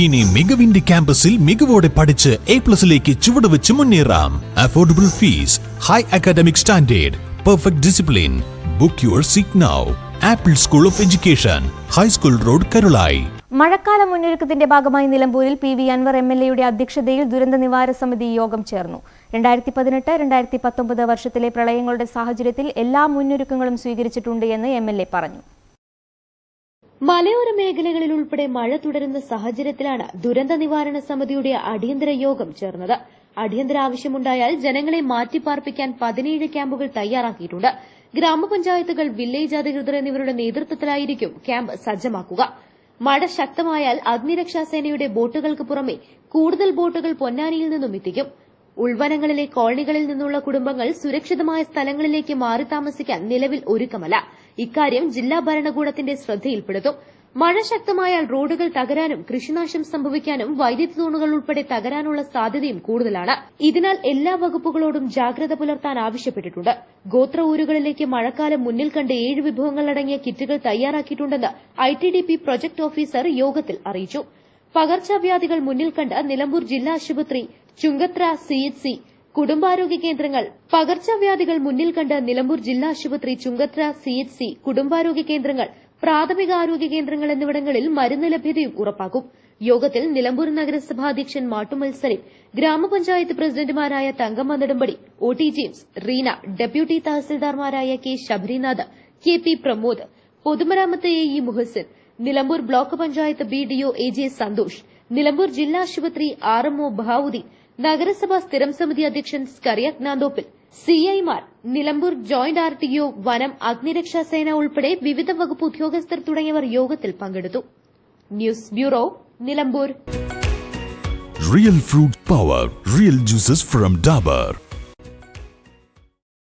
ഇനി മികവിന്റെ ക്യാമ്പസിൽ മികവോടെ പഠിച്ച് എ പ്ലസിലേക്ക് ചുവടുവെച്ച് മുന്നേറാം. Affordable fees high academic standard perfect discipline book your seat now Apple school of education high school road Karulayi മഴക്കാല മുന്നൊരുക്കത്തിന്റെ ഭാഗമായി നിലമ്പൂരിൽ P V Anvar M L എയുടെ അധ്യക്ഷതയിൽ ദുരന്ത നിവാര സമിതി യോഗം ചേർന്നു. രണ്ടായിരത്തി പതിനെട്ട് രണ്ടായിരത്തി പത്തൊമ്പത് വർഷത്തിലെ പ്രളയങ്ങളുടെ സാഹചര്യത്തിൽ എല്ലാ മുന്നൊരുക്കങ്ങളും സ്വീകരിച്ചിട്ടുണ്ട് എന്ന് എം എൽ എ പറഞ്ഞു. മലയോര മേഖലകളിൽ ഉൾപ്പെടെ മഴ തുടരുന്ന സാഹചര്യത്തിലാണ് ദുരന്ത നിവാരണ സമിതിയുടെ അടിയന്തര യോഗം ചേർന്നത്. അടിയന്തര ആവശ്യമുണ്ടായാൽ ജനങ്ങളെ മാറ്റിപ്പാർപ്പിക്കാൻ പതിനേഴ് ക്യാമ്പുകൾ തയ്യാറാക്കിയിട്ടുണ്ട്. ഗ്രാമപഞ്ചായത്തുകൾ വില്ലേജ് അധികൃതർ എന്നിവരുടെ നേതൃത്വത്തിലായിരിക്കും ക്യാമ്പ് സജ്ജമാക്കുക. മഴ ശക്തമായാൽ അഗ്നിരക്ഷാസേനയുടെ ബോട്ടുകൾക്ക് പുറമെ കൂടുതൽ ബോട്ടുകൾ പൊന്നാനിയിൽ നിന്നും എത്തിക്കും. ഉൾവനങ്ങളിലെ കോളനികളിൽ നിന്നുള്ള കുടുംബങ്ങൾ സുരക്ഷിതമായ സ്ഥലങ്ങളിലേക്ക് മാറി താമസിക്കാൻ നിലവിൽ ഒരുക്കമല്ല. ഇക്കാര്യം ജില്ലാ ഭരണകൂടത്തിന്റെ ശ്രദ്ധയിൽപ്പെടുത്തും. മഴ ശക്തമായാൽ റോഡുകൾ തകരാനും കൃഷിനാശം സംഭവിക്കാനും വൈദ്യുതി തൂണുകൾ ഉൾപ്പെടെ തകരാനുള്ള സാധ്യതയും കൂടുതലാണ്. ഇതിനാൽ എല്ലാ വകുപ്പുകളോടും ജാഗ്രത പുലർത്താൻ ആവശ്യപ്പെട്ടിട്ടുണ്ട്. ഗോത്ര ഊരുകളിലേക്ക് മഴക്കാലം മുന്നിൽ കണ്ട് ഏഴ് വിഭവങ്ങളടങ്ങിയ കിറ്റുകൾ തയ്യാറാക്കിയിട്ടുണ്ടെന്ന് ഐ പ്രൊജക്ട് ഓഫീസർ യോഗത്തിൽ അറിയിച്ചു. പകർച്ചവ്യാധികൾ മുന്നിൽ കണ്ട് നിലമ്പൂർ ജില്ലാ ആശുപത്രി ചുങ്കത്ര സിഎച്ച്സി കുടുംബാരോഗ്യ കേന്ദ്രങ്ങൾ പകർച്ചവ്യാധികൾ മുന്നിൽ കണ്ട് നിലമ്പൂർ ജില്ലാ ആശുപത്രി ചുങ്കത്ര സിഎച്ച്സി കുടുംബാരോഗ്യ കേന്ദ്രങ്ങൾ പ്രാഥമിക ആരോഗ്യ കേന്ദ്രങ്ങൾ എന്നിവിടങ്ങളിൽ മരുന്ന് ലഭ്യതയും ഉറപ്പാക്കും. യോഗത്തിൽ നിലമ്പൂർ നഗരസഭാ അധ്യക്ഷൻ മാട്ടുമൽ ഗ്രാമപഞ്ചായത്ത് പ്രസിഡന്റുമാരായ Thankamma Nedumpadi O T James Reena deputy തഹസിൽദാർമാരായ K Sabarinath K P Pramod പൊതുമരാമത്ത് A E Muhasin Nilambur block panchayat B D O A J Santhosh Nilambur ജില്ലാ ആശുപത്രി ആർ ഒ ബഹാവുദ്ദീൻ നഗരസഭാ സ്ഥിരം സമിതി അധ്യക്ഷൻ സ്കറിയക് Nanthoppil സിഐമാർ Nilambur joint R T O വനം അഗ്നിരക്ഷാ സേന ഉൾപ്പെടെ വിവിധ വകുപ്പ് ഉദ്യോഗസ്ഥർ തുടങ്ങിയവർ യോഗത്തിൽ പങ്കെടുത്തു news bureau Nilambur real fruit power real juices from Dabur.